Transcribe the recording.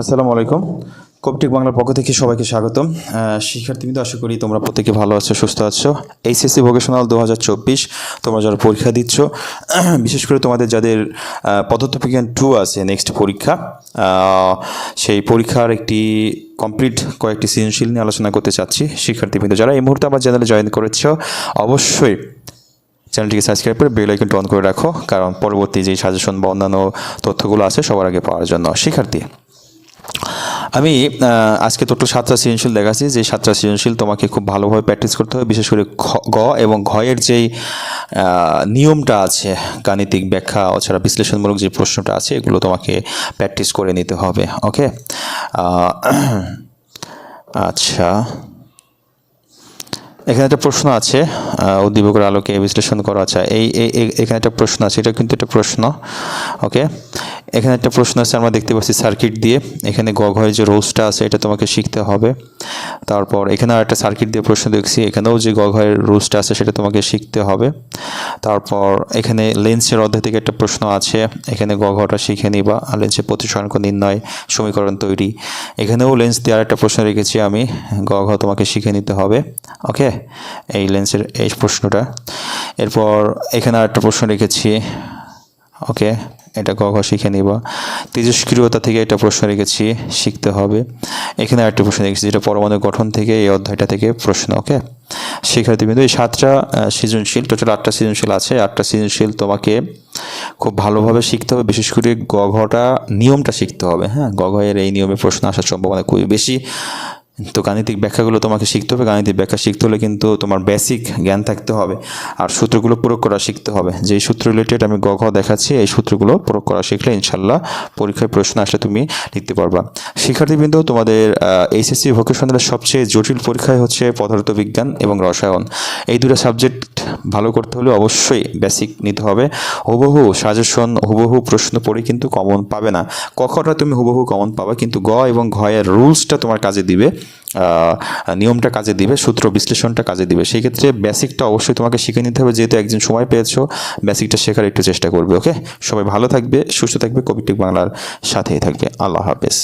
আসসালামু আলাইকুম। কপটিক বাংলার পক্ষ থেকে সবাইকে স্বাগতম। শিক্ষার্থীবৃন্দ আশা করি তোমরা প্রত্যেকে ভালো আছো সুস্থ আছো। এইচএসসি ভোকেশনাল দু হাজার চব্বিশ তোমরা যারা পরীক্ষা দিচ্ছ বিশেষ করে তোমাদের যাদের আহ, পদার্থ বিজ্ঞান টু আছে নেক্সট পরীক্ষা সেই পরীক্ষার একটি কমপ্লিট কয়েকটি সৃজনশীল নিয়ে আলোচনা করতে চাচ্ছি। শিক্ষার্থী শিক্ষার্থীবৃন্দ যারা এই মুহূর্তে আমার চ্যানেলে জয়েন করেছ অবশ্যই চ্যানেলটিকে সাবস্ক্রাইব করে বেল আইকনটা অন করে রাখো কারণ পরবর্তী যে সাজেশন বা অন্যান্য তথ্যগুলো আছে সবার আগে পাওয়ার জন্য। শিক্ষার্থী আমি আজকে টোটাল সাতটা সৃজনশীল দেখাচ্ছি। যে সাতটা সৃজনশীল তোমাকে খুব ভালোভাবে প্র্যাকটিস করতে হবে, বিশেষ করে গ এবং ঘয়ের যেই নিয়মটা আছে, গাণিতিক ব্যাখ্যা অছাড়া বিশ্লেষণমূলক যে প্রশ্নটা আছে, এগুলো তোমাকে প্র্যাকটিস করে নিতে হবে ওকে আচ্ছা। এখানে একটা প্রশ্ন আছে উদ্দীপকের আলোকে বিশ্লেষণ করা এই- এই- এখানে একটা প্রশ্ন আছে, এটা কিন্তু একটা প্রশ্ন ওকে এখানে একটা প্রশ্ন আছে, আমরা দেখতে পাচ্ছি সার্কিট দিয়ে। এখানে গ ঘয়ের যে রোজটা আছে, এটা তোমাকে শিখতে হবে। তারপর এখানে আর একটা সার্কিট দিয়ে প্রশ্ন দেখছি, এখানেও যে গ ঘয়ের রোজটা আছে, সেটা তোমাকে শিখতে হবে। তারপর এখানে লেন্সের অধ্যায় থেকে একটা প্রশ্ন আছে, এখানে গ ঘটা শিখে নিবা। আর লেন্সের প্রতিসরাঙ্ক নির্ণয়, সমীকরণ তৈরি। এখানেও লেন্স দিয়ে আর একটা প্রশ্ন রেখেছি আমি গ ঘ তোমাকে শিখে নিতে হবে। ওকে এই লেন্সের এই প্রশ্নটা। এরপর এখানে আর একটা প্রশ্ন রেখেছি। ওকে এটা গ শিখে নিবা। তেজস্ক্রিয়তা থেকে একটা প্রশ্ন রেখেছি, শিখতে হবে। এখানে আরেকটা প্রশ্ন রেখেছি, যেটা পরমাণু গঠন থেকে, এই অধ্যায়টা থেকে প্রশ্ন, ওকে? শিক্ষার্থীবৃন্দ এই সাতটা সৃজনশীল, টোটাল আটটা সৃজনশীল আছে। আটটা সৃজনশীল তোমাকে খুব ভালোভাবে শিখতে হবে, বিশেষ করে গ, ঘটা নিয়মটা শিখতে হবে হ্যাঁ? গ ঘয়ের এই নিয়মে প্রশ্ন আসার সম্ভাবনা খুবই বেশি। তো গাণিতিক ব্যাখ্যাগুলো তোমাকে শিখতে হবে। গাণিতিক ব্যাখ্যা শিখতে হলে কিন্তু তোমার বেসিক জ্ঞান থাকতে হবে। আর সূত্রগুলো প্রয়োগ করা শিখতে হবে। যেই সূত্র রিলেটেড আমি গ দেখাচ্ছি, এই সূত্রগুলো প্রয়োগ করা শিখলে ইনশাল্লাহ পরীক্ষায় প্রশ্ন আসলে তুমি লিখতে পারবা। শিক্ষার্থীবৃন্দ, তোমাদের এইচএসসি ভোকেশনালের সবচেয়ে জটিল পরীক্ষায় হচ্ছে পদার্থবিজ্ঞান এবং রসায়ন। এই দুটো সাবজেক্ট ভালো করতে হলে অবশ্যই বেসিক নিতে হবে। হুবহু সাজেশন হুবহু প্রশ্ন পড়ে কিন্তু কমন পাবে না। কখনটা তুমি হুবহু কমন পাবে, কিন্তু গ এবং ঘয়ের রুলসটা তোমার কাজে দিবে। নিয়মটা কাজে দিবে, সূত্র বিশ্লেষণটা কাজে দিবে। সেই ক্ষেত্রে বেসিকটা অবশ্যই তোমাকে শিখে নিতে হবে, যেহেতু একদিন সময় পেয়েছ বেসিকটা শেখার একটু চেষ্টা করবে ওকে সবাই ভালো থাকবে, সুস্থ থাকবে কবিটিক বাংলার সাথেই থাকবে। আল্লাহ হাফেজ।